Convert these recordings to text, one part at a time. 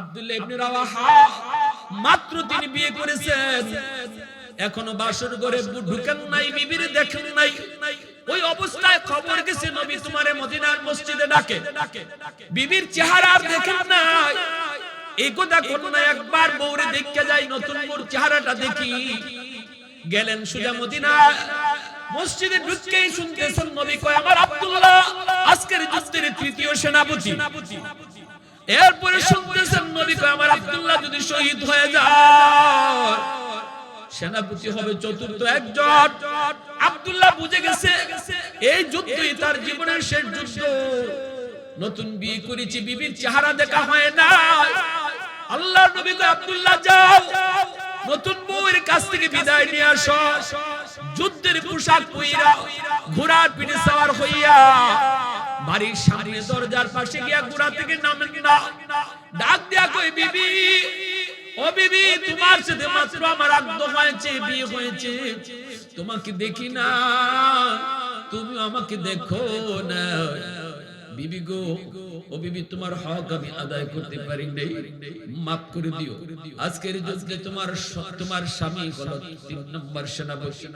আব্দুল্লাহ ইবনে মাত্র তিনি বিয়ে করেছেন। এখনও বাসর ঘরে ঢুকেন নাই, বিবির দেখেন নাই। ওই অবস্থায় খবর গেছে, নবী তোমারে মদিনার মসজিদে ডাকে। বিবির চেহারা আর দেখেন নাই। এই কথা একবার বউরে দেখতে যাই, নতুন বউর চেহারাটা দেখি। গেলেন সুজা মদিনা মসজিদে ঢুকতেই শুনতেছেন নবী কয়, আমার আব্দুল্লাহ, আজকের যুদ্ধের তৃতীয় সেনাপতি। এরপরে শুনতেছেন নবী কয় আমার আব্দুল্লাহ যদি শহীদ হয়ে যায়, সেনাপতি হবে চতুর্থ একজন আব্দুল্লাহ বুঝে গেছে, এই যুদ্ধই তার জীবনের শেষ যুদ্ধ। নতুন বিয়ে করেছি, বিবির চেহারা দেখা হয় না। আল্লাহ নবী কয়, আব্দুল্লাহ, যাও। নতুন বউয়ের কাছ থেকে বিদায় নিয়ে আসো। যুদ্ধের পোশাক পইরা ঘোড়ার পিঠে সওয়ার হইয়া বাড়ির সামনে দরজার পাশে গিয়া গুড়া থেকে নামেন না। ডাক দিয়া কই বিবি, ও বিবি, তোমার সাথে মাত্র আমার আগ্রহ হয়েছে, বিয়ে হয়েছে। তোমাকে দেখি না। তুমি আমাকে দেখো না। বিবি গো ও বিবি তোমার হক আমি আদায় করতে পারি নাই। মাফ করে দিও। আজকের যুদ্ধে তোমার তোমার স্বামী হলো তিন নম্বর সেনাপতি।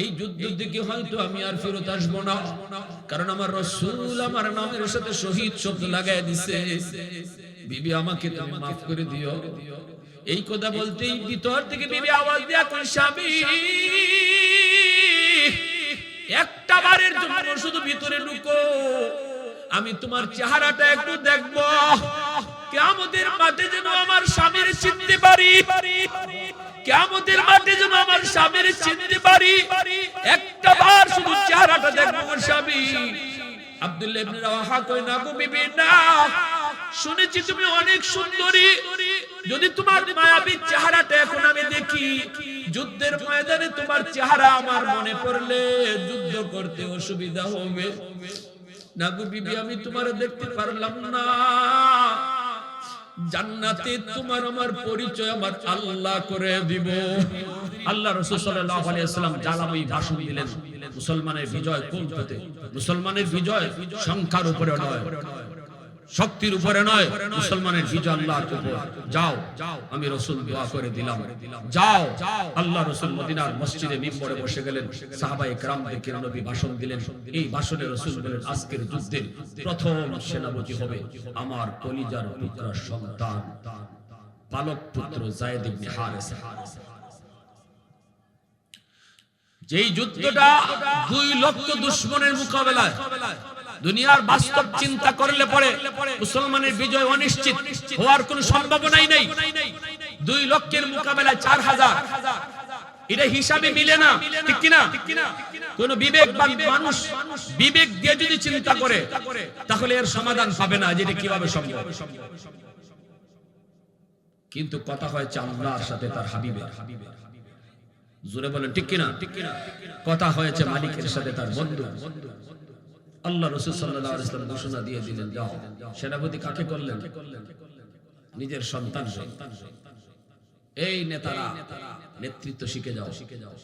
এই যুদ্ধ থেকে হয়তো আমি আর ফেরত আসব না, কারণ আমার রসুল আমার নামের সাথে শহীদ শব্দ লাগাই দিছে। বিবি, আমাকে তুমি মাফ করে দিও। এই কথা বলতেই ভিতর থেকে বিবি আওয়াজ দেয়া কোন স্বামী, একটা বারের জন্য শুধু ভিতরে ঢুকো। আমি তোমার চেহারাটা একটু দেখব। কেমতের মাঠে যেন আমার স্বামীর চিনতে পারি। কেমতের মাঠে যেন আমার স্বামীর চিনতে পারি। একটা বার শুধু চেহারাটা দেখব আমার স্বামী। আব্দুল্লাহ ইবনে রাওয়াহা কই না গো বিবি, না। শুনেছি তুমি অনেক সুন্দরী। যদি তোমার মায়াবী চেহারাটা এখন আমি দেখি, যুদ্ধের ময়দানে তোমার চেহারা আমার মনে পড়লে যুদ্ধ করতে অসুবিধা হবে। না বিবি, আমি তোমার দেখতে পারলাম না। জান্নাতে তোমার আমার পরিচয় আমার আল্লাহ করে দিব। আল্লাহ রাসূল সাল্লাল্লাহু আলাইহি সাল্লাম জালামই ভাষণ দিলেন, মুসলমানের বিজয় কোন পথে মুসলমানের বিজয় সংখ্যার উপরে নয়। শক্তির উপরে নয় মুসলমানের বিজয় আল্লাহর উপর। যাও আমি রসুল দোয়া করে দিলাম। যাও আল্লাহ রসুল মদিনার মসজিদে মিম্বরে বসে গেলেন। সাহাবায়ে কেরামদেরকে নবী ভাষণ দিলেন। এই ভাষণে রসুল বলেন আজকের যুদ্ধের প্রথম সেনাপতি হবে আমার কলিজার টুকরা সন্তান। পালক পুত্র জায়েদ ইবনে হারেসা। যেই যুদ্ধটা দুই লক্ষ দুশ্মনের মোকাবেলায় দুনিয়ার বাস্তব চিন্তা করলে পরে মুসলমানের বিজয় অনিশ্চিত হওয়ার কোন সম্ভাবনাই নেই। দুই লক্ষের মোকাবেলায় চার হাজার। এটা হিসাবে মিলে না, ঠিক কিনা? কোন বিবেকবান মানুষ বিবেক দিয়ে যদি চিন্তা করে, তাহলে এর সমাধান পাবে না, যেটা কীভাবে সম্ভব? কিন্তু কথা হয়েছে আল্লাহর সাথে তার হাবিবের। জোরে বলেন, ঠিক কিনা? ঠিক কিনা কথা হয়েছে মালিকের সাথে তার বন্ধু আল্লাহ রসুল সাল্লাহ ইসলাম ঘোষণা দিয়ে দিলেন, যাও, সেনাপতি কাকে করলেন? নিজের সন্তান এই নেতারা, নেতৃত্ব শিখে যাও। শিখে যাও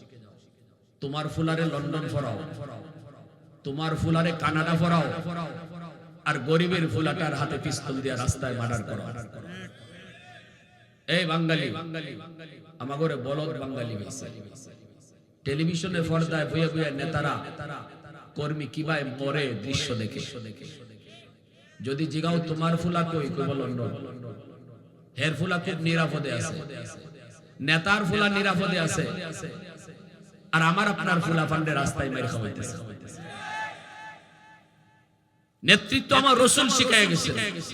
তোমার ফুলারে লন্ডন ফরাও তোমার ফুলারে কানাডা ফরাও আর গরিবের ফুলাটার হাতে পিস্তল দিয়ে রাস্তায় মার্ডার করো। এই বাঙালি, আমাগরে বলদ বাঙালি টেলিভিশনে পর্দায় বইয়ে বইয়ে নেতারা কর্মী কীভাবে মরে দৃশ্য দেখে। যদি জিগাও তোমার ফুলা কই কইব লন্ডন হের ফুলা খুব নিরাপদে আছে। নেতার ফুলা নিরাপদে আছে। আর আমার আপনার ফুলা ফান্ডে রাস্তায় মেরে খাওয়াইতেছে। নেতৃত্ব আমার রসুল শিখাই গেছে।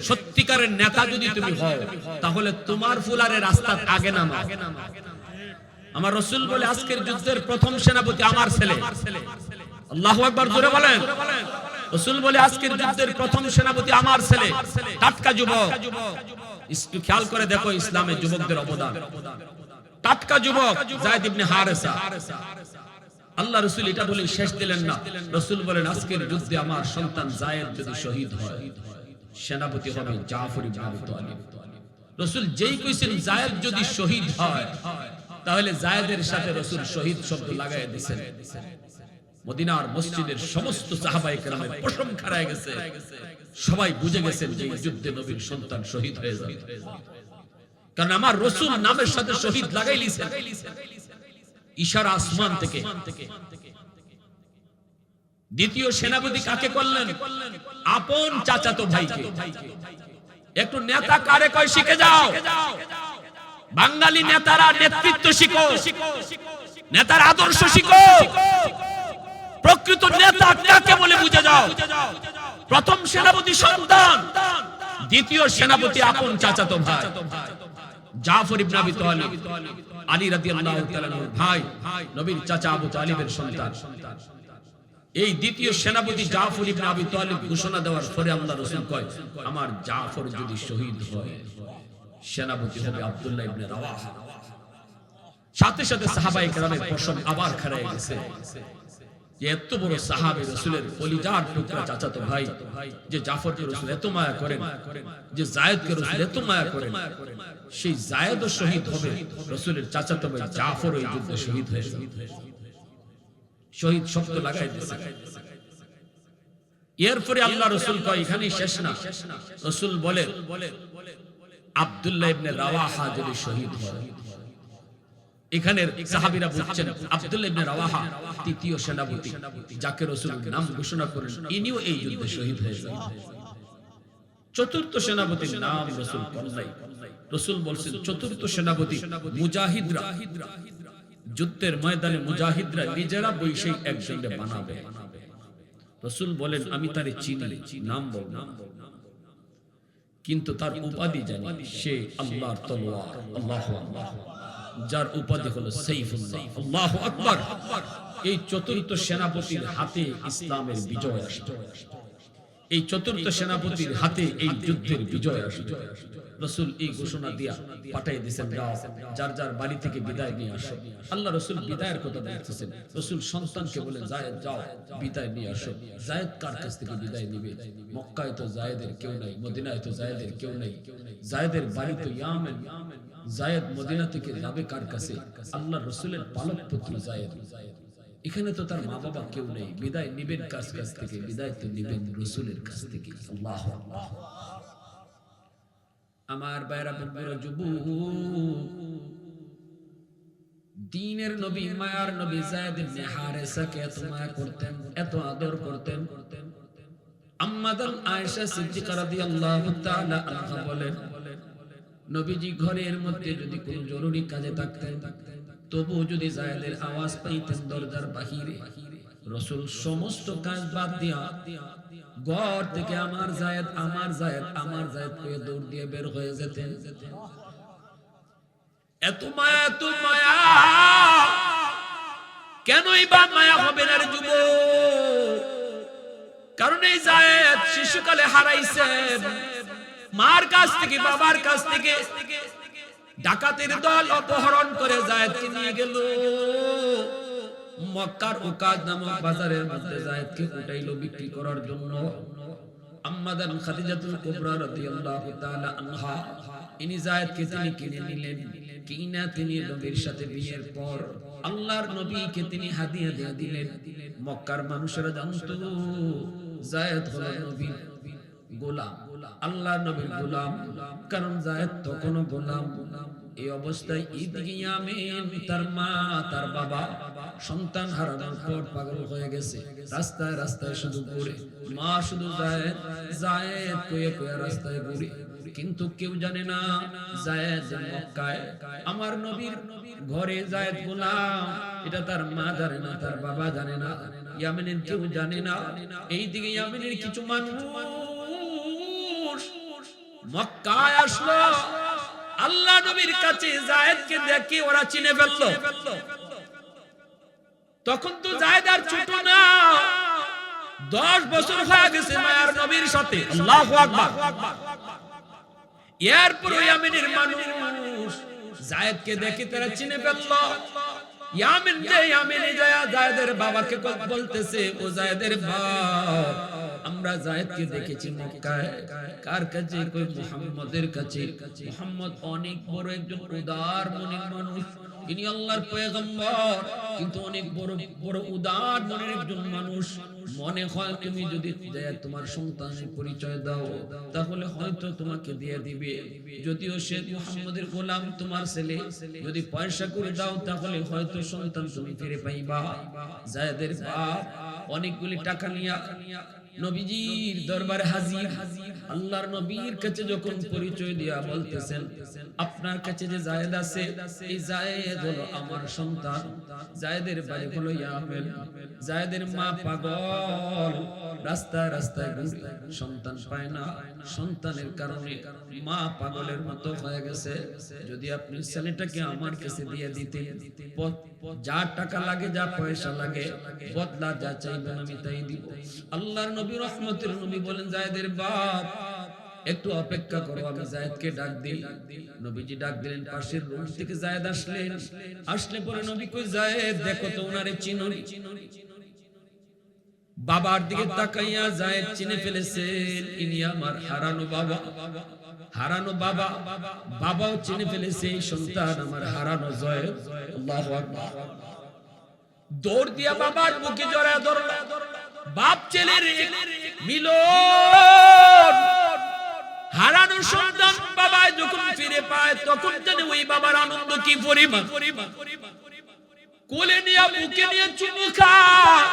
সত্যিকারের নেতা যদি তুমি হও, তাহলে তোমার ফুলারে রাস্তার আগে নামা। আমার রসুল বলে, আজকের যুদ্ধের প্রথম সেনাপতি আমার ছেলে। আল্লাহ জোরে বলেন। বলে আজকের যুদ্ধের প্রথম সেনাপতি আমার ছেলে, টাটকা যুবক। একটু খেয়াল করে দেখো ইসলামের যুবকদের অবদান। টাটকা যুবক ইবনে হারেসা। আল্লাহ রসুল এটা বলে শেষ দিলেন না। রসুল বলেন, আজকের যুদ্ধে আমার সন্তান জায়েদ যদি শহীদ হয়, সেনাপতি হবে জাফর ইবনে আবু তালিব। রসুল যেই কইছেন, জায়েদ যদি শহীদ হয়, তাহলে জায়েদের সাথে রসুল শহীদ শব্দ লাগাই দিয়েছেন মদিনার মসজিদের সমস্ত সাহাবায়ে কেরামের প্রশংসা রয়ে গেছে। সবাই বুঝে গেছেন যে যুদ্ধে নবীর সন্তান শহীদ হয়ে যাবে। কারণ আমার রসুল নামের সাথে শহীদ লাগাই লিছেন ইশারা আসমান থেকে। দ্বিতীয় সেনাপতি কাকে করলেন? আপন চাচাতো ভাইকে। একটু নেতা কারে কয় শিখে যাও। বাঙালি নেতারা নেতৃত্ব শিখো। নেতার আদর্শ শিখো। প্রকৃত নেতা কাকে বলে বুঝে যাও? প্রথম সেনাপতি সন্তান, দ্বিতীয় সেনাপতি আপন চাচাতো ভাই, জাফর ইবনে আবি তালিব, আলী রাদিয়াল্লাহু তাআলার ভাই, নবীর চাচা আবু তালিবের সন্তান। এই দ্বিতীয় সেনাপতি জাফর ইবনে আবি তালিব ঘোষণা দেওয়ার পরে রাসূল কয়, আমার জাফর যদি শহীদ হয়, সেনাপতি হবে আব্দুল্লাহ ইবনে রাওয়াহা। সাথে সাথে সাহাবায়ে কেরামের পশম আবার গেছে। এত বড় সাহাবী রাসূলের টুকরা ভাই, যে রাসূল এত মায়া করেন, যে রাসূল এত মায়া করেন, সেই শহীদ হবে, রাসূলের ভাই জাফর ওই যুদ্ধে শহীদ হয়ে শহীদ শব্দ লাগাই দিয়েছে। এরপরে আল্লাহ রসুল কয়, এখানেই শেষ না। রসুল বলে আব্দুল্লাহ ইবনে রাওয়াহা যদি শহীদ হয় এখানে সাহাবীরা বলছেন আব্দুল্লাহ ইবনে রাওয়াহা তৃতীয় সেনাপতি যাকে রসুল নাম ঘোষণা করেন ইনিও এই যুদ্ধে শহীদ হয়ে যান। চতুর্থ সেনাপতির নাম রসুল কন্যাই রসুল বলছেন চতুর্থ সেনাপতি মুজাহিদরা যুদ্ধের ময়দানে মুজাহিদরা নিজেরা বৈশাই একজনকে বানাবে। রসুল বলেন আমি তারে চিনি নাম বলব কিন্তু তার উপাধি জানি সে আল্লাহর তলোয়ার আল্লাহ যার উপাধি হলো সাইফুল্লাহ। আকবার। এই চতুর্থ সেনাপতির হাতে ইসলামের বিজয় এই চতুর্থ সেনাপতির হাতে এই যুদ্ধের বিজয় আসবে। রসুল এই ঘোষণা দিয়া পাঠাই দিয়েছেন যাও যার যার বাড়ি থেকে বিদায় নিয়ে আসো। আল্লাহ রসুল বিদায়ের কথা বলতেছেন। রসুল সন্তানকে বলে জায়েদ যাও বিদায় নিয়ে আসো। জায়েদ কার কাছ থেকে বিদায় নিবে? মক্কায় তো জায়েদের কেউ নাই মদিনায় তো জায়েদের কেউ নাই। জায়েদের বাড়ি তো ইয়ামেন। জায়েদ মদিনা থেকে যাবে কার কাছে? আল্লাহ রসুলের পালক পুত্র জায়েদ এখানে তো তার মা বাবা কেউ নেই। বিদায় নিবেন কাছ কাছ থেকে? বিদায় তো নিবেন রসুলের কাছ থেকে। আল্লাহ আল্লাহ আমার বাইরা বন্ধুরা যুবক, দিনের নবী, মায়ার নবী জায়েদ ইবনে হারেসাকে এত মায়া করতেন, এত আদর করতেন। আয়েশা সিদ্দিকা রাদিয়াল্লাহু তাআলা আনহা বলেন, নবীজি ঘরের মধ্যে যদি কোনো জরুরি কাজে থাকতেন, তবু যদি জায়েদের আওয়াজ পাইতেন দরজার বাহিরে, রসুল সমস্ত কাজ বাদ দিয়া ঘর থেকে আমার জায়েদ আমার জায়েদ আমার জায়েদ কয়ে দৌড় দিয়ে বের হয়ে যেতেন। এত মায়া এত মায়া। কেনই বা মায়া হবে না যুব কারণ এই জায়েদ শিশুকালে হারাইছেন। মার কাছ থেকে, বাবার কাছ থেকে ডাকাতের দল অপহরণ করে জায়েদকে নিয়ে গেল। মক্কার ওকাজ নামক বাজারের মধ্যে জায়েদকে উঠাইলো বিক্রি করার জন্য। আম্মাদান খাদিজাতুল কুবরা রাদিয়াল্লাহু তাআলা আনহা। ইনি জায়েদকে তিনি কিনে নিলেন। কিনা তিনি নবীর সাথে বিয়ের পর আল্লাহর নবীকে তিনি হাদিয়া দিয়ে দিলেন। মক্কার মানুষেরা জানতো, জায়েদ হলো নবীর গোলাম। আল্লাহ নবীর গোলাম। কারণ জায়েদ তখনও গোলাম। এই অবস্থায় ঈদ তার মা, তার বাবা, সন্তান হারানোর পর পাগল হয়ে গেছে। রাস্তায় রাস্তায় শুধু ঘুরে। মা শুধু কয়ে কয়ে রাস্তায় ঘুরে। কিন্তু কেউ জানে না, জায়েদ মক্কায়। আমার নবীর ঘরে জায়েদ গোলাম, এটা তার মা জানে না, তার বাবা জানে না। ইয়ামিনের কেউ জানে না এই দিকে ইয়ামিনের কিছু মানুষ মক্কায় আসলো। আল্লাহ নবীর কাছে জায়েদকে দেখে ওরা চিনে ফেলল। তখন তো জায়েদ আর ছোট না। দশ বছর হয়ে গেছে মায়ার নবীর সাথে। এরপর মানুষ জায়েদকে দেখে তারা চিনে ফেলল। যে জায়েদের বাবাকে বলতেছে, ও জায়েদের বাপ আমরা জায়েদকে দেখেছি কার কাছে? মুহাম্মদের কাছে। মুহাম্মদ অনেক বড় একজন উদার মনের মানুষ। ইনি আল্লাহর পয়গম্বর, কিন্তু অনেক বড় বড় উদার মনের একজন মানুষ। মনে হয় তুমি যদি তোমার সন্তানের পরিচয় দাও, তাহলে হয়তো তোমাকে দিয়ে দিবে। যদিও সে মুহাম্মদের গোলাম তোমার ছেলে। যদি পয়সা করে দাও, তাহলে হয়তো সন্তান তুমি ফিরে পাইবা। জায়দের বাপ অনেকগুলি টাকা নিয়া নবীজির দরবারে হাজির। আল্লাহর নবীর কাছে যখন পরিচয় দিয়া বলতেছেন, আপনার কাছে যে জায়েদ আছে, এই জায়েদ হলো আমার সন্তান। জায়েদের বাড়ি হলো ইয়ামেন। জায়েদের মা পাগল। রাস্তায় রাস্তায় ঘুরে সন্তান পায় না। সন্তানের কারণে মা পাগলের মতো হয়ে গেছে। যদি আপনি ছেলেটাকে আমার কাছে দিয়ে দিতেন যা টাকা লাগে, যা পয়সা লাগে, বদলা যা চাইবেন আমি তাই দিব। আল্লাহর নবী রহমতের নবী বলেন, জায়েদের বাপ, একটু অপেক্ষা করো, আমি জায়েদকে ডাক দিই। নবীজি ডাক দিলেন, পাশের রুম থেকে জায়েদ আসলেন। আসলে পরে নবী কই, জায়েদ, দেখো তো ওনারে চিনো বাবার দিকে তাকাইয়া জায়েদ চিনে ফেলেছেন ইনি আমার হারানো বাবা। হারানো বাবা, বাবাও চিনে ফেলেছে, এই সন্তান আমার হারানো জয়েদ আল্লাহু আকবার। দৌড় দিয়া বাবার বুকে জড়ায় ধরল। বাপ ছেলের মিলন। হারানো সন্তান বাবা যখন ফিরে পায়, তখন জানে ওই বাবার আনন্দ কি পরিমাণ। কোলে নিয়ে, বুকে নিয়ে চুমু খায়।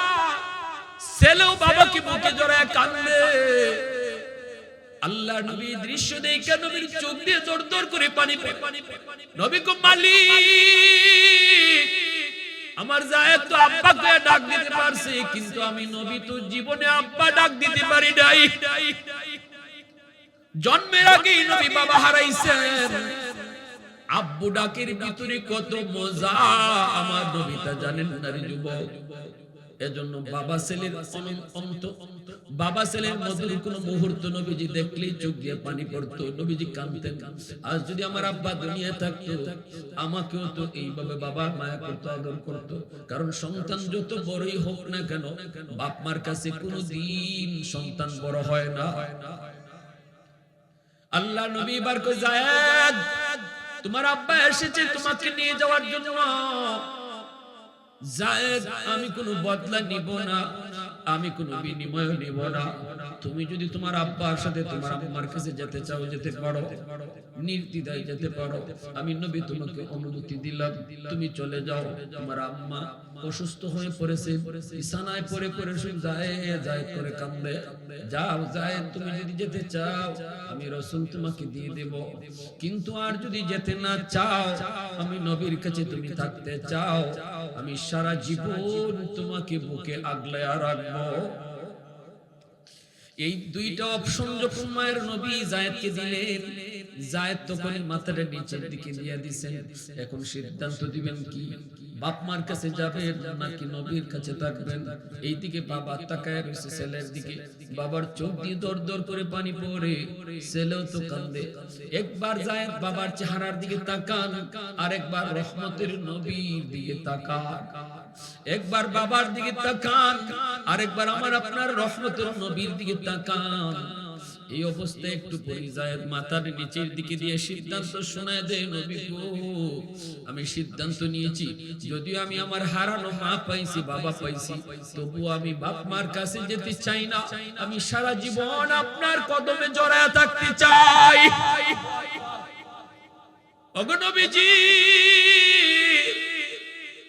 ছেলেও বাবাকে বুকে জড়ায় কান্দে। আল্লাহ নবী দৃশ্য দেখে নবীর চোখ দিয়ে দর দর করে পানি। নবী কো মালিক, আমার জায়েদ তো আব্বা কয়ে ডাক পারছে কিন্তু আমি নবী তো জীবনে আব্বা ডাক দিতে পারি নাই। জন্মের আগেই নবী বাবা হারাইছেন। আব্বু ডাকের ভিতরে কত মজা, আমার নবী তা জানেন না যুবক। এজন্য বাবা ছেলের অন্ত বাবা ছেলের মধুর কোন মুহূর্ত নবীজি দেখলেই চোখ দিয়ে পানি পড়তো নবীজি কাঁদতেন। আজ যদি আমার আব্বা থাকতো আমাকেও তো এইভাবে বাবা মায়া করতো আদর করতো। কারণ সন্তান যত বড়ই হোক না কেন বাপ মার কাছে কোনো দিন সন্তান বড় হয় না। আল্লাহ নবী এবার কই তোমার আব্বা এসেছে তোমাকে নিয়ে যাওয়ার জন্য। জায়েদ আমি কোনো বদলা নিব না। আমি কোনো বিনিময় নিব না। তুমি যদি তোমার আব্বার সাথে তোমার আম্মার কাছে যেতে চাও যেতে পারো। নির্দ্বিধায় যেতে পারো। আমি নবী তোমাকে অনুমতি দিলাম। তুমি চলে যাও। তোমার আম্মা অসুস্থ হয়ে পড়েছে বিছানায় পড়ে পড়ে যায় যায় করে কান্দে যাও যায় তুমি যদি যেতে চাও আমি রসুল তোমাকে দিয়ে দেব। কিন্তু আর যদি যেতে না চাও আমি নবীর কাছে তুমি থাকতে চাও। আমি সারা জীবন তোমাকে বুকে আগলায় রাখব। এই দুইটা অপশন যখন মায়ের নবী জায়েদকে দিলেন, জায়েদ তখন মাথাটা নিচের দিকে দিয়ে দিছেন। এখন সিদ্ধান্ত দিবেন কি, বাপ মার কাছে যাবেন নাকি নবীর কাছে থাকবেন? এইদিকে বাবা তাকায় রয়েছে ছেলের দিকে। বাবার চোখ দিয়ে দর দর করে পানি পড়ে, ছেলেও তো কান্দে একবার জায়েদ বাবার চেহারার দিকে তাকান আর একবার রহমতের নবীর দিকে তাকান। একবার বাবার দিকে তাকান, আরেকবার আমার আপনার রহমতের নবীর দিকে তাকান। এই অবস্থায় একটু পরিযায়ের মাথার নিচের দিকে দিয়ে সিদ্ধান্ত শোনায় দেয়, নবী গো, আমি সিদ্ধান্ত নিয়েছি, যদিও আমি আমার হারানো মা পাইছি, বাবা পাইছি, তবু আমি বাপ মার কাছে যেতে চাই না। আমি সারা জীবন আপনার কদমে জড়ায় থাকতে চাই। ওগো নবীজি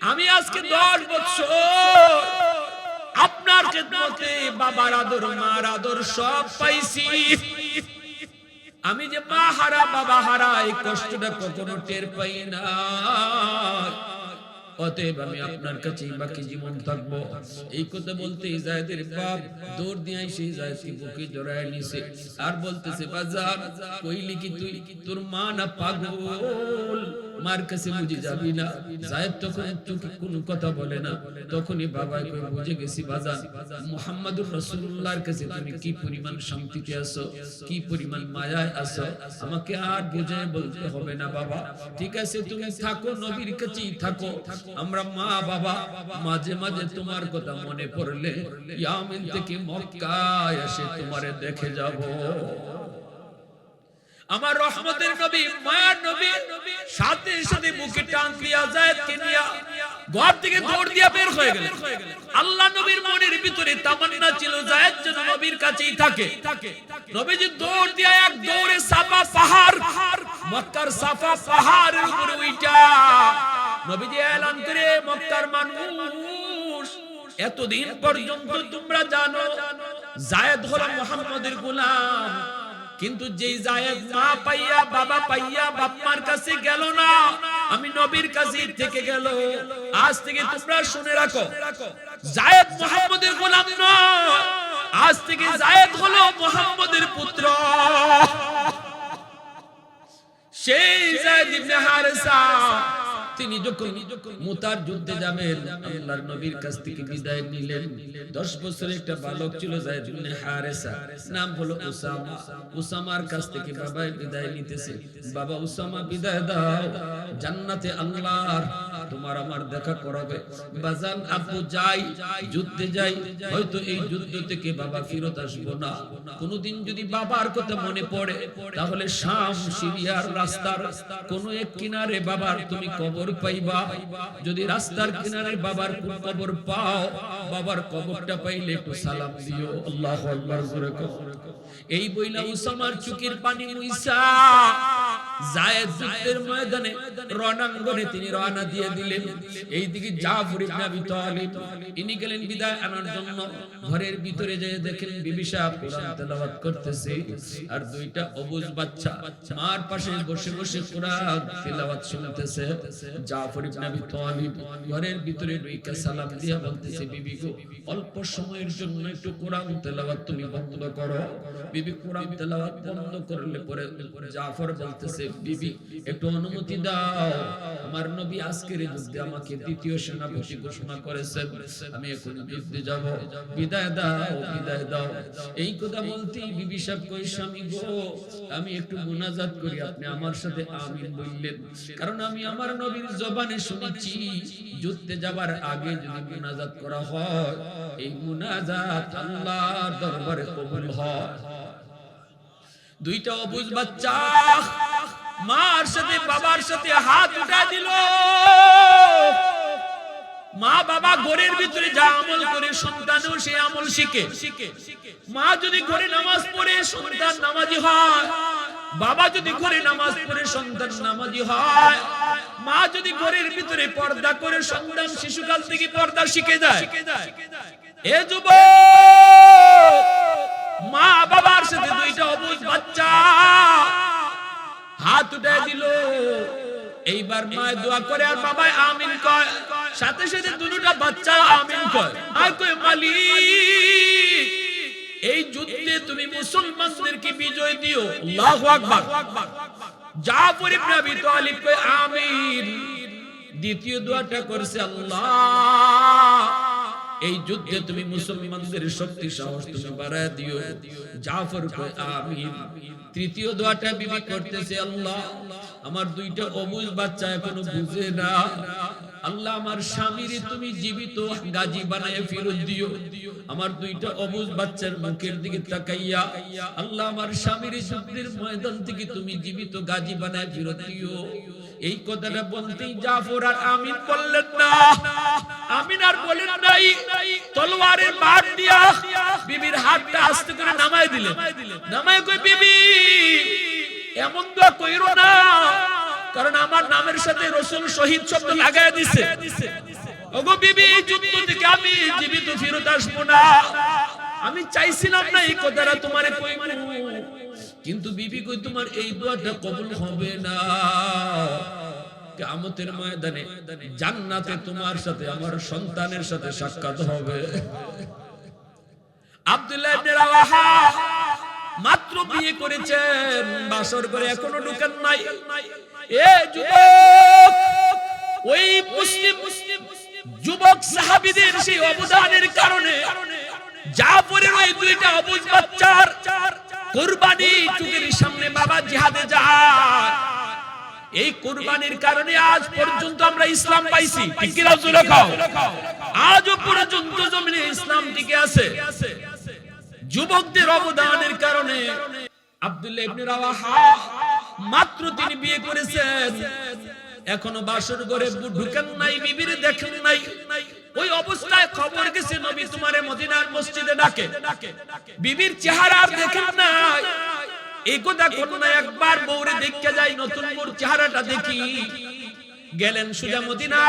আমি আজকে দশ বছর আপনার খেদমতে বাবার আদর মার আদর সব পাইছি। আমি যে মা হারা বাবা হারা এই কষ্টটা কখনো টের পাই না। অতএব আমি আপনার কাছে বাকি জীবন থাকব। এই কথা বলতে জায়দের বাপ দৌড় দিয়ে সেই জায়দকে বুকে জড়ায় নিছে। আর বলতেছে বাজার কইলি কি তুই? তোর মা না পাগল? মার কাছে বুঝে যাবি না। জায়েদ তখন তোকে কোনো কথা বলে না। তখনই বাবা কই বুঝে গেছি বাজান। মুহাম্মাদুর রাসূলুল্লাহর কাছে তুমি কি পরিমাণ শান্তিতে আছো? কি পরিমাণ মায়ায় আছো? আমাকে আর বুঝায় বলতে হবে না বাবা। ঠিক আছে, তুমি থাকো, নবীর কাছেই থাকো। আমরা মা, বাবা, মাঝে মাঝে তোমার কথা মনে পড়লে ইয়ামিন থেকে মক্কায় এসে তোমারে দেখে যাব। আমার রহমতের নবী, মায়ার নবী, সাথে সাথে বুকে টান দিয়া যায় কেনিয়া ঘর থেকে দৌড় দিয়া বের হয়ে গেলেন। আল্লাহ নবীর মনের ভিতরে তামান্না ছিল, জায়েদ যেন নবীর কাছেই থাকে। নবীজি দৌড় দিয়া এক দৌড়ে সাফা পাহাড়, মক্কার সাফা পাহাড়ের উপরে উইটা। নবীজি এলান করে, মক্কার মানুষ, এতদিন পর্যন্ত তোমরা জানো, জায়েদ হলো মুহাম্মদের গোলাম। কিন্তু যেই জায়েদ মা পাইয়া, বাবা পাইয়া, বাপমার কাছে গেল না, আমি নবীর কাছে থেকে গেল। আজ থেকে তোমরা শুনে রাখো, জায়েদ মুহাম্মদের গোলাম নয়, আজ থেকে জায়েদ হলো মুহাম্মদের পুত্র। সেই জায়েদ ইবনে হারেসা তিনি যখন মুতার যুদ্ধে যাবেন, আল্লাহর নবীর কাছ থেকে বিদায় নিলেন। 10 বছরের একটা বালক ছিল হারেসা, নাম হলো উসামা। উসামার কাছ থেকে বাবা বিদায় নিতেছে। বাবা, উসামা, বিদায় দাও। জান্নাতে আল্লাহর, তোমার আমার দেখা করাবে। বাজান, আব্বু, যাই, যুদ্ধে যাই, হয়তো এই যুদ্ধ থেকে বাবা ফিরত আসব না। কোনোদিন যদি বাবার কথা মনে পড়ে, তাহলে শাম, সিরিয়ার রাস্তার কোন এক কিনারে বাবার তুমি কবর পাইবা। যদি রাস্তার কিনারে বাবার কবর পাও, বাবার কবরটা পাইলে একটু সালাম দিও। আল্লাহু আকবার, জোরে এই বইলা উসামার চুকির পানি মুইসা। জায়েদ যুদ্ধের ময়দানে রণাঙ্গনে তিনি রওনা দিয়ে দিলেন। এইদিকে জাফর ইবনে আবি তালিব, ইনি গেলেন বিদায় আনার জন্য। ঘরের ভিতরে যেয়ে দেখেন বিবি সাহেব কোরআন তেলাওয়াত করতেছে, আর দুইটা অবুজ বাচ্চা। মার পাশে বসে বসে কোরআন তেলাওয়াত শুনতেছে। জাফর ইবনে আবি তালিব ঘরের ভিতরে ঢুকে সালাম দিয়ে বলতেছে, বিবি গো, অল্প সময়ের জন্য একটু কোরআন তেলাওয়াত তুমি বন্ধ করো। বিবি কোরআন তেলাওয়াত বন্ধ করলে পরে জাফর বলতেছে, বিবি, একটু অনুমতি দাও। আমার নবী আজকের যুদ্ধে আমাকে দ্বিতীয় সেনাপতি ঘোষণা করেছেন। আমি এখন যুদ্ধে যাব। বিদায় দাও বিদায় দাও। এই কথা বলতেই বিবি সাহেব কই স্বামী গো, আমি একটু মুনাজাত করি। আপনি আমার সাথে আমিন বললেন। কারণ আমি আমার নবীর জবানে শুনেছি, যুদ্ধে যাবার আগে যদি মুনাজাত করা হয়, এই মুনাজাত আল্লাহর দরবারে কবুল হয়। দুইটা অবুজ বাচ্চা মার সাথে, বাবার সাথে হাত উঠা দিল। মা বাবা ঘরের ভিতরে যা আমল করে, সন্তানও সে আমল শিখে। মা যদি ঘরে নামাজ পড়ে, সন্তান নামাজি হয়। বাবা যদি ঘরে নামাজ পড়ে সন্তান নামাজি হয়, মা যদি ঘরের ভিতরে পর্দা করে সন্তান শিশুকাল থেকে পর্দা শিখে যায়। এ যুবক, মা বাবার সাথে দুইটা অবুজ বাচ্চা, হাত উঠায় দিল। এইবার মা দোয়া করে আর বাবা আমিন কয়। সাথে সাথে দুটোটা বাচ্চা আমিন কয়। আর কয়, মালিক এই যুদ্ধে তুমি মুসলমানদেরকে বিজয় দিও। আল্লাহু আকবার। জাফর কয়, আমিন। দ্বিতীয় দোয়াটা করছে আল্লাহ। এই যুদ্ধে তুমি মুসলমানদের শক্তি, সাহস তুমি বাড়ায় দিও। জাফর কয়, আমিন। তৃতীয় দোয়াটা বিবি করতেছে আল্লাহ। আমার দুইটা অবুজ বাচ্চা এখনও বুঝে না। আল্লাহ আমার স্বামীর তুমি জীবিত গাজী বানায় ফেরত দিও। আমার দুইটা অবুজ বাচ্চার মুখের দিকে তাকাইয়া আল্লাহ আমার স্বামীর যুদ্ধের ময়দান থেকে তুমি জীবিত গাজী বানায় ফেরত দিও। এই কথাটা বলতেই জাফর আর আমিন বললেন না। আমিন আর বলেন নাই, তলোয়ারের বাট দিয়া বিবির হাতটা আস্তে করে নামায় দিলেন। নামায় কই বিবি, এমন দোয়া কইরো না আমার নামের সাথে রসুল শহীদ শব্দ লাগায় দিছে। ওগো বিবি, এই যুদ্ধ থেকে আমি জীবিত ফেরত আসব না। আমি চাইছিলাম না এই কথাটা তোমারে কিন্তু বিবি কই, তোমার এই দোয়াটা কবুল হবে না। কিয়ামতের ময়দানে জান্নাতে তোমার সাথে, আমার সন্তানের সাথে সাক্ষাৎ হবে। আব্দুল্লাহ ইবনে রাওয়াহা মাত্র বিয়ে করেছেন। বাসর করে এখনও ঢুকেন নাই। এ যুবক, ওই মুসলিম যুবক সাহাবীদের সেই অবদানের কারণে জাফরের ওই দুইটা অবুজ বাচ্চার কুরবানি চুকের সামনে বাবা জিহাদে যায়। এই কুরবানির কারণে আজ পর্যন্ত আমরা ইসলাম পাইছি। ঠিক আজও পর্যন্ত জমিনে ইসলাম টিকে আছে। যুবকদের অবদানের কারণে আব্দুল্লাহ ইবনে রাওয়াহা মাত্র তিনি বিয়ে করেছেন। এখনও বাসর ঘরে ঢুকেন নাই, বিবির দেখেন নাই। ওই অবস্থায় খবর গেছে, নবী তোমারে মদিনার মসজিদে ডাকে। বিবির চেহারা আর দেখেন নাই। এই কথা কোন না একবার বউরে দেখতে যাই নতুন বউর চেহারাটা দেখি। গেলেন সুজা মদিনা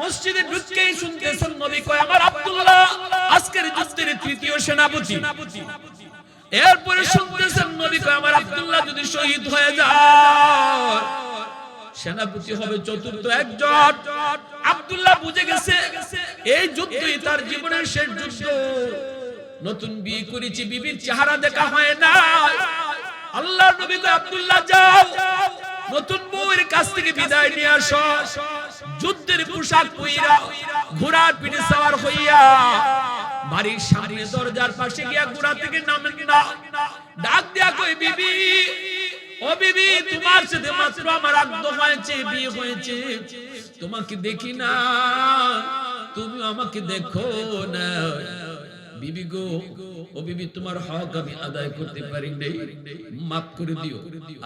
মসজিদে ঢুকতেই শুনতেছেন নবী কয়, আমার আব্দুল্লাহ, আজকের যুদ্ধের তৃতীয় সেনাপতি। এরপরে শুনতেছেন নবী কয়, আমার আব্দুল্লাহ যদি শহীদ হয়ে যায়, সেনাপতি হবে চতুর্থ একজন আব্দুল্লাহ বুঝে গেছে, এই যুদ্ধই তার জীবনের শেষ যুদ্ধ। নতুন বিয়ে করেছি, বিবির চেহারা দেখা হয় না। আল্লাহ নবী কয়, আব্দুল্লাহ, যাও, নতুন বউয়ের কাছ থেকে বিদায় নিয়ে আসো। যুদ্ধের পোশাক পইরা ঘোড়ার পিঠে সওয়ার হইয়া বাড়ির সামনে দরজার পাশে গিয়া ঘোড়া থেকে নামেন না। ডাক দিয়া কই বিবি, ও বিবি, তোমার সাথে মাত্র আমার আগ্রহ হয়েছে, বিয়ে হয়েছে। তোমাকে দেখি না, তুমি আমাকে দেখো না। বিবি গো ও বিবি তোমার হক আমি আদায় করতে পারি নাই। মাফ করে দিও।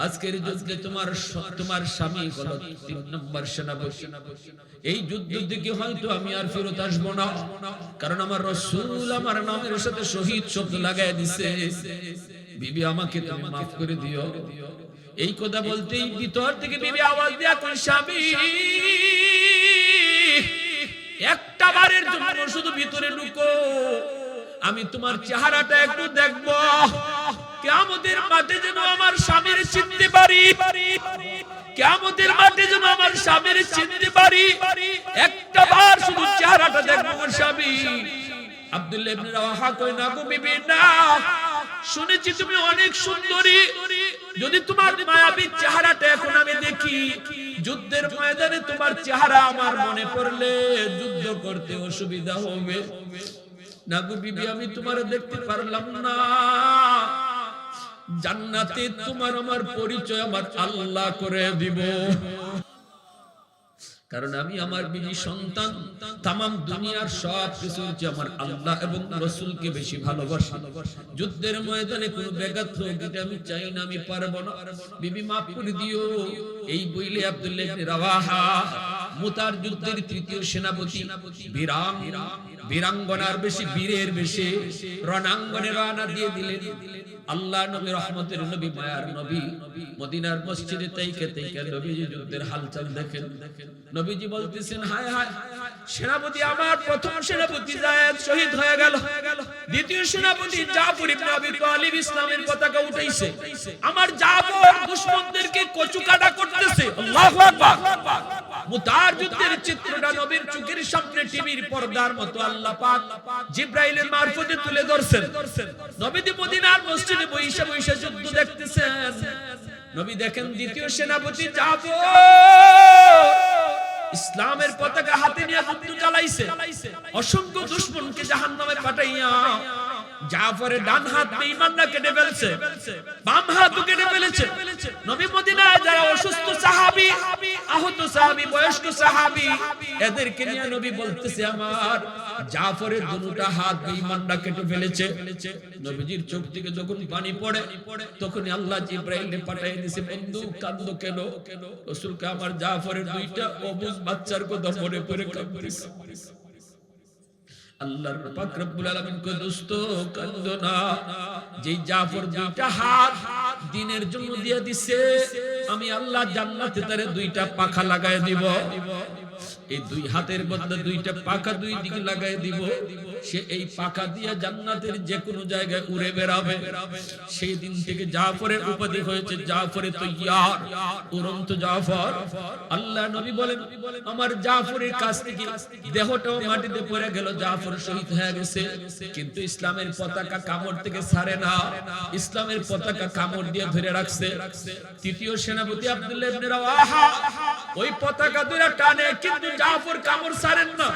আজকের যুদ্ধে তোমার তোমার স্বামী হলো তিন নম্বর সেনাপতি। এই যুদ্ধ থেকে হয়তো আমি আর ফেরত আসব না, কারণ আমার রসুল আমার নামের সাথে শহীদ শব্দ লাগাই দিছে। বিবি, আমাকে তুমি মাফ করে দিও। এই কথা বলতেই ভিতর থেকে বিবি আওয়াজ দেয়া কোন স্বামী, একটা বারের জন্য শুধু ভিতরে ঢুকো। আমি তোমার চেহারাটা একটু দেখব। কেমতের মাঠে যেন আমার স্বামীর চিনতে পারি। কেমতের মাঠে যেন আমার স্বামীর চিনতে পারি। একটা বার শুধু চেহারাটা দেখব আমার স্বামী। আব্দুল্লাহ ইবনে রাওয়াহা কই না গো বিবি, না। শুনেছি তুমি অনেক সুন্দরী। যদি তোমার মায়াবী চেহারাটা এখন আমি দেখি, যুদ্ধের ময়দানে তোমার চেহারা আমার মনে পড়লে যুদ্ধ করতে অসুবিধা হবে। না বিবি, আমি তোমার দেখতে পারলাম না। জান্নাতে তোমার আমার পরিচয় আমার আল্লাহ করে দিব। কারণ আমি আমার বিবি সন্তান, তামাম দুনিয়ার সব চেয়ে আমার আল্লাহ এবং রসুলকে বেশি ভালোবাসি। যুদ্ধের ময়দানে কোনো ব্যাঘাত হোক এটা আমি চাই না, আমি পারব না। বিবি মাফ করে দিও। এই বইলে আব্দুল্লাহ রাওয়াহা, মুতার যুদ্ধের তৃতীয় সেনাপতি, বীরাং বীরাঙ্গনার বেশি, বীরের বেশি, রণাঙ্গনে রানা দিয়ে দিলেন। আল্লাহ নবী রহমতের নবী, মায়ার নবী, মদিনার মসজিদে তাইকে তাইকে নবীজি যুদ্ধের হালচাল দেখেন। নবীজি বলতেছেন হায় হায় সেনাপতি আমার প্রথম সেনাপতি জায়েদ শহীদ হয়ে গেল দ্বিতীয় সেনাপতি জাফর ইবনে আবি তালিব ইসলামের পতাকা উঠাইছে আমার জাফর দুশমনদেরকে কচুকাটা করতেছে আল্লাহু আকবার মুতার যুদ্ধের চিত্রটা নবীর চোখের সামনে টিভির পর্দার মতো আল্লাহ পাক জিব্রাইলের মারফতে তুলে ধরছেন নবীজি মদিনার মসজিদে বইসা বইসা যুদ্ধ দেখতেছেন নবী দেখেন দ্বিতীয় সেনাপতি জাফর ইসলামের পতাকা হাতে নিয়ে যুদ্ধ চালাইছে। অসংখ্য দুশ্মনকে জাহান নামে পাঠাইয়া জাফরের ডান হাত বেঈমানরা কেটে ফেলছে, বাম হাতও কেটে ফেলেছে। আহত সাহাবী, বয়স্ক সাহাবী, এদেরকে নিয়ে নবী বলতেছে, আমার জাফরের দুটা হাত বেঈমানরা কেটে ফেলেছে। নবীজির চোখ থেকে যখন পানি পড়ে তখন আল্লাহ জিব্রাইলকে পাঠিয়ে দিয়েছে, বন্ধু কান্দো কেন? রাসূলকে আমার জাফরের দুইটা অবুজ বাচ্চার কথা মনে পড়ে কাঁদতেছে। আল্লাহর পাক রব্বুল আলামিন কই দোস্ত কান্দো না। যেই জাফর দুইটা হাত দিনের জন্য দিয়ে দিছে আমি আল্লাহ জান্নাতে তারে দুইটা পাখা লাগায় দিব। এই দুই হাতের বদলে দুইটা পাখা দুই দিকে লাগাই দিব। সে এই পাখা দিয়ে জান্নাতের যে কোনো জায়গায় উড়ে বেড়াবে। সেই দিন থেকে জাফরের উপাধি হয়েছে জাফরে তৈয়ার। উড়ন্ত জাফর। আল্লাহ নবী বলেন, আমার জাফরের কাছ থেকে দেহটাও মাটিতে পড়ে গেল, জাফর শহীদ হয়ে গেছে। কিন্তু ইসলামের পতাকা কামড় থেকে ছাড়ে না। ইসলামের পতাকা কামড় দিয়ে ধরে রাখছে। তৃতীয় সেনাপতি আব্দুল্লাহ ইবনে রাওয়াহা, ওই পতাকা ধরে টানে, কিন্তু জাফর কামড় ছাড়েন না।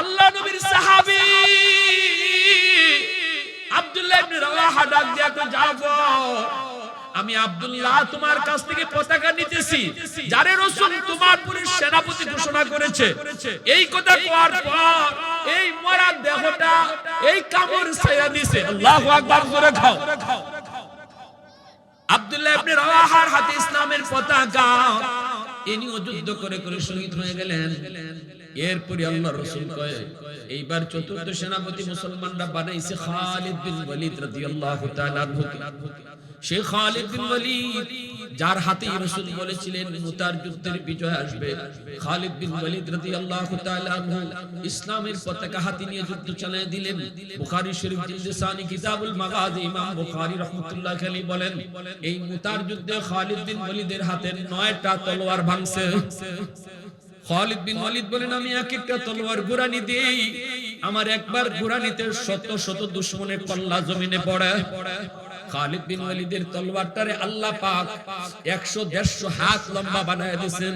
আল্লাহ নবীর সাহাবী আব্দুল্লাহ ইবনে রাওয়াহা ডাক দিয়া কয়, জাফর, আমি আব্দুল্লাহ তোমার কাছ থেকে পতাকা নিতেছি, যারে রাসূল তোমার পুরো সেনাপতি ঘোষণা করেছে। এই কথা কোয়ার পর এই মরা দেহটা এই কামড় ছায়া দিছে। আল্লাহু আকবার করে খাও। আব্দুল্লাহ ইবনে রাওয়াহার হাতে ইসলামের পতাকা ইনিও যুদ্ধ করে করে শহীদ হয়ে গেলেন। এরপরে আল্লাহ রসুল কয়ে, এইবার চতুর্থ সেনাপতি মুসলমানরা বানাইছে খালিদ বিন ওয়ালিদ রাদিয়াল্লাহু তাআলা সেই খালিদ বিন ওয়ালিদ, যার হাতে রাসূল বলেছিলেন, মুতার যুদ্ধের বিজয় আসবে। খালিদ বিন ওয়ালিদ রাদিয়াল্লাহু তাআলা আনহু ইসলামের পতাকা হাতে নিয়ে যুদ্ধ চালিয়ে দিলেন। বুখারী শরীফ জিলদে সানি কিতাবুল মাগাজি ইমাম বুখারী আলাইহি বলেন, এই মুতার যুদ্ধে খালিদ বিন ওয়ালিদের হাতে তলোয়ার ভাঙছে। খালিদ বিন ওয়ালিদ বলেন, আমি এক একটা তলোয়ার গুরানি দেই। আমার একবার গুরানিতে শত শত দুশ্মনের কল্লা জমিনে পড়ে। খালিদ বিন ওয়ালিদের তলোয়ারটারে আল্লাহ পাক 100 150 হাত লম্বা বানায় দিয়েছেন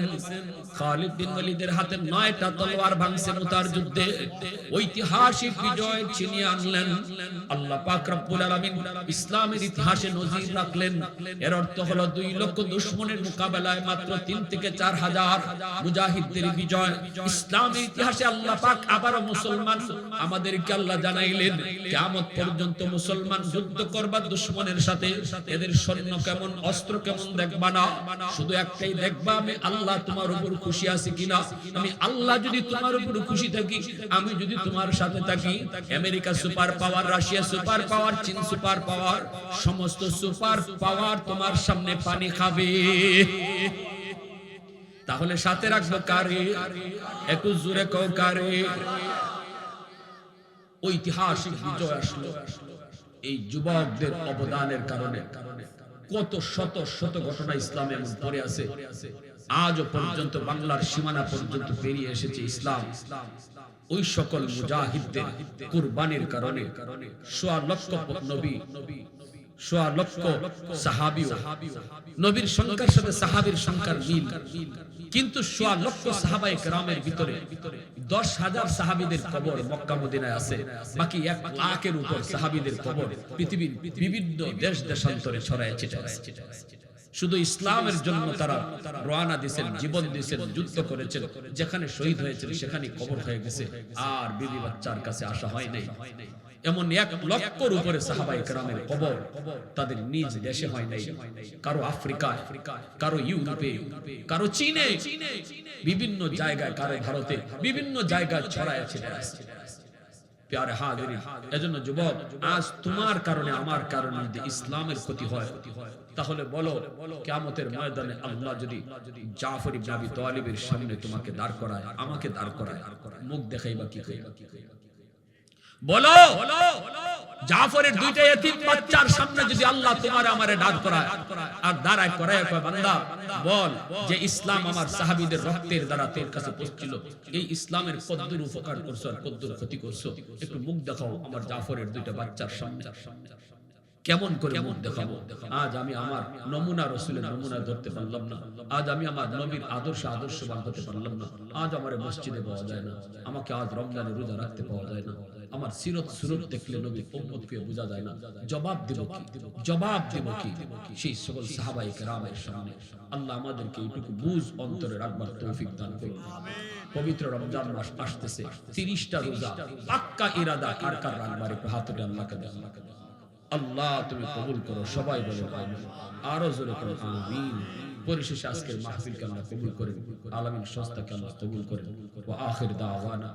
খালিদ বিন ওয়ালিদের হাতে নয়টা তলোয়ার ভাঙছে মুতার যুদ্ধে। ঐতিহাসিক বিজয় ছিনিয়ে আনলেন। আল্লাহ পাক রব্বুল আলামিন ইসলামের ইতিহাসে নজির রাখলেন। এর অর্থ হলো দুই লক্ষ দুশ্মনের মোকাবেলায় মাত্র তিন থেকে চার হাজার মুজাহিদদের বিজয়। ইসলামের ইতিহাসে আল্লাহ পাক আবারও মুসলমান। আমাদেরকে আল্লাহ জানাইলেন, কিয়ামত পর্যন্ত মুসলমান যুদ্ধ করবার দুশ্মনের সাথে এদের সৈন্য কেমন, অস্ত্র কেমন দেখবা না? শুধু একটাই দেখবা, আমি আল্লাহ তোমার উপর খুশি আছি কিনা? আমি আল্লাহ যদি তোমার উপর খুশি থাকি, আমি যদি তোমার সাথে থাকি, America super power, Russia super power, চীন সুপার পাওয়ার, সমস্ত সুপার পাওয়ার তোমার সামনে পানি খাবে। তাহলে সাথে রাখব কারে? একটু জোরে কও কারে? ঐতিহাসিক বিজয় আসলো। এই যুবকদের অবদানের কারণে কত শত শত ঘটনা ইসলামে পড়ে আছে। আজও পর্যন্ত বাংলার সীমানা পর্যন্ত পেরিয়ে এসেছে ইসলাম। ওই সকল মুজাহিদদের কুরবানির কারণে সোয়া লক্ষ নবী, সোয়া লক্ষ সাহাবি নবীর সংখ্যার সাথে সাহাবীর সংখ্যার মিল। কিন্তু সোয়া লক্ষ সাহাবায়ে কেরামের ভিতরে দশ হাজার সাহাবীদের কবর মক্কা মদিনায় আছে, বাকি এক লাখের উপর সাহাবীদের কবর পৃথিবীর বিভিন্ন দেশ দেশান্তরে ছড়ায় ছিটায় শুধু ইসলামের জন্য তারা রওনা দিয়েছেন, জীবন দিয়েছেন, যুদ্ধ করেছেন, যেখানে শহীদ হয়েছেন সেখানে কবর হয়ে গেছে, আর বিবি বাচ্চার কাছে আসা হয় নাই। এমন এক লক্ষর উপরে সাহাবাই কেরামের কবর তাদের নিজ দেশে হয় নাই। কারও আফ্রিকায়, কারও ইউরোপে, কারও চীনে। বিভিন্ন জায়গায় কারও ভারতে, বিভিন্ন জায়গায় ছড়ায় হাজিরিন, এজন্য যুবক, আজ তোমার কারণে, আমার কারণে যদি ইসলামের ক্ষতি হয়, তাহলে বলো, কিয়ামতের ময়দানে আল্লাহ যদি জাফর ইবনে আবি তালিবের সামনে তোমাকে দাঁড় করায়, আমাকে দাঁড় করায়, মুখ দেখাইবা কি কইবা বলো, জাফরের দুইটা এতিম বাচ্চার সামনে যদি আল্লাহ তোমার আমারে ডাক করায়, আর দাঁড়ায় করায়, কয়, বান্দা, বল যে ইসলাম আমার সাহাবীদের রক্তের দ্বারা তোর কাছে পৌঁছছিল এই ইসলামের কদ্দুর উপকার করছ আর কদ্দুর ক্ষতি করছ। একটু মুখ দেখাও আমার জাফরের দুইটা বাচ্চার সামনে। কেমন করে মুখ দেখাবো? আজ আমি আমার নমুনা রসুলের নমুনা ধরতে পারলাম না। আজ আমি আমার নবীর আদর্শ আদর্শবান হতে পারলাম না। আজ আমার মসজিদে পাওয়া যায় না। আমাকে আজ রমজানে রোজা রাখতে পাওয়া যায় না। আমার সিরত সুরত দেখলে নবীর উম্মতকে বোঝা যায় না। জবাব দেব কি? জবাব দেব কি? সেই সকল সাহাবাই কেরামের সামনে আল্লাহ আমাদেরকে এইটুকু বুঝ অন্তরে রাখবার তৌফিক দান করুন। পবিত্র রমজান মাস আসতেছে। তিরিশটা রোজা। পাক্কা ইরাদা কার কার রাখবার একটু হাতটা আল্লাহকে দেয় আল্লাহকে দেয় আল্লাহ তুমি কবুল করো, সবাই বলে আরও জোরে করো আমিন। পরিশেষে আজকের মাহফিলকে আল্লাহ কবুল করেন। আলামিন সংস্থাকে আল্লাহ কবুল করেন। ও আখির দাওয়ানা।